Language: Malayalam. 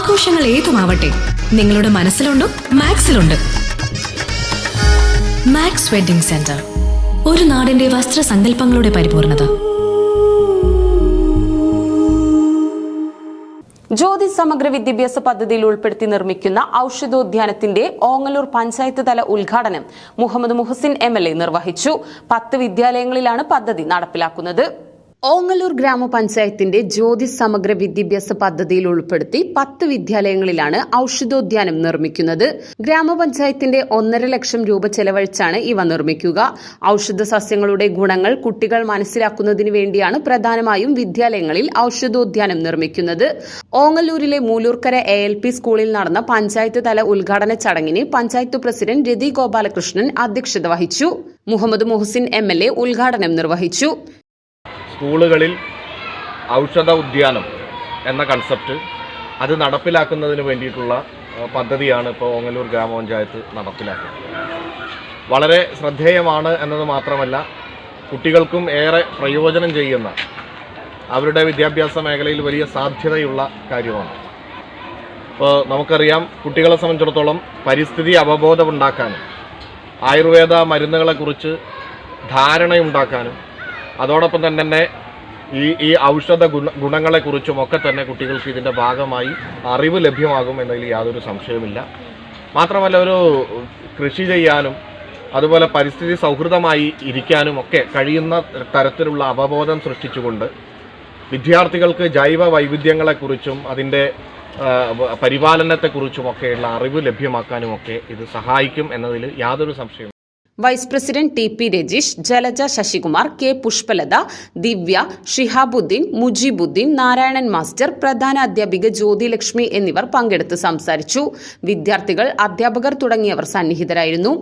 ആഘോഷങ്ങൾ ഏതുമാവട്ടെ നിങ്ങളുടെ മനസ്സിലുണ്ടോ മാക്സിലുണ്ട്. മാക്സ് വെഡിംഗ് സെന്റർ ഒരു നാടിന്റെ വസ്ത്രസങ്കല്പങ്ങളുടെ പരിപൂർണത. ജ്യോതി സമഗ്ര വിദ്യാഭ്യാസ പദ്ധതിയിൽ ഉൾപ്പെടുത്തി നിർമ്മിക്കുന്ന ഔഷധോദ്യാനത്തിന്റെ ഓങ്ങല്ലൂർ പഞ്ചായത്ത് തല ഉദ്ഘാടനം മുഹമ്മദ് മുഹസിൻ എ നിർവഹിച്ചു. പത്ത് വിദ്യാലയങ്ങളിലാണ് പദ്ധതി നടപ്പിലാക്കുന്നത്. ഓങ്ങല്ലൂർ ഗ്രാമപഞ്ചായത്തിന്റെ ജ്യോതി സമഗ്ര വിദ്യാഭ്യാസ പദ്ധതിയിൽ ഉൾപ്പെടുത്തി പത്ത് വിദ്യാലയങ്ങളിലാണ് ഔഷധോദ്യാനം നിർമ്മിക്കുന്നത്. ഗ്രാമപഞ്ചായത്തിന്റെ ഒന്നര ലക്ഷം രൂപ ചെലവഴിച്ചാണ് ഇവ നിർമ്മിക്കുക. ഔഷധ സസ്യങ്ങളുടെ ഗുണങ്ങൾ കുട്ടികൾ മനസ്സിലാക്കുന്നതിന് വേണ്ടിയാണ് പ്രധാനമായും വിദ്യാലയങ്ങളിൽ ഔഷധോദ്യാനം നിർമ്മിക്കുന്നത്. ഓങ്ങല്ലൂരിലെ മൂലൂർക്കര എ എൽ പി സ്കൂളിൽ നടന്ന പഞ്ചായത്ത് തല ഉദ്ഘാടന ചടങ്ങിന് പഞ്ചായത്ത് പ്രസിഡന്റ് രതി ഗോപാലകൃഷ്ണൻ അധ്യക്ഷത വഹിച്ചു. മുഹമ്മദ് മുഹസിൻ എം ഉദ്ഘാടനം നിർവഹിച്ചു. സ്കൂളുകളിൽ ഔഷധ ഉദ്യാനം എന്ന കൺസെപ്റ്റ് അത് നടപ്പിലാക്കുന്നതിന് വേണ്ടിയിട്ടുള്ള പദ്ധതിയാണ് ഇപ്പോൾ ഓങ്ങല്ലൂർ ഗ്രാമപഞ്ചായത്ത് നടപ്പിലാക്കുന്നത്. വളരെ ശ്രദ്ധേയമാണ് എന്നത് മാത്രമല്ല കുട്ടികൾക്കും ഏറെ പ്രയോജനം ചെയ്യുന്ന അവരുടെ വിദ്യാഭ്യാസ മേഖലയിൽ വലിയ സാധ്യതയുള്ള കാര്യമാണ്. ഇപ്പോൾ നമുക്കറിയാം കുട്ടികളെ സംബന്ധിച്ചിടത്തോളം പരിസ്ഥിതി അവബോധമുണ്ടാക്കാനും ആയുർവേദ മരുന്നുകളെക്കുറിച്ച് ധാരണയുണ്ടാക്കാനും അതോടൊപ്പം തന്നെ തന്നെ ഈ ഈ ഔഷധ ഗുണ ഗുണങ്ങളെക്കുറിച്ചും ഒക്കെ തന്നെ കുട്ടികൾക്ക് ഇതിന്റെ ഭാഗമായി അറിവ് ലഭ്യമാകും എന്നതിൽ യാതൊരു സംശയവുമില്ല. മാത്രമല്ല ഒരു കൃഷി ചെയ്യാനും അതുപോലെ പരിസ്ഥിതി സൗഹൃദമായി ഇരിക്കാനും ഒക്കെ കഴിയുന്ന തരത്തിലുള്ള അവബോധം സൃഷ്ടിച്ചുകൊണ്ട് വിദ്യാർത്ഥികൾക്ക് ജൈവ വൈവിധ്യങ്ങളെക്കുറിച്ചും അതിന്റെ പരിപാലനത്തെക്കുറിച്ചുമൊക്കെയുള്ള അറിവ് ലഭ്യമാക്കാനുമൊക്കെ ഇത് സഹായിക്കും എന്നതിൽ യാതൊരു സംശയവും vice president T P Rajeesh Jalaja Sasikumar K Pushpalatha Divya Shihabuddin Mujeebuddin Narayanan master പ്രധാന അധ്യാപിക ജ്യോതിലക്ഷ്മി എന്നിവർ പങ്കെടുത്ത് സംസാരിച്ചു. വിദ്യാർത്ഥികൾ അധ്യാപകർ തുടങ്ങിയവർ സന്നിഹിതരായിരുന്നു.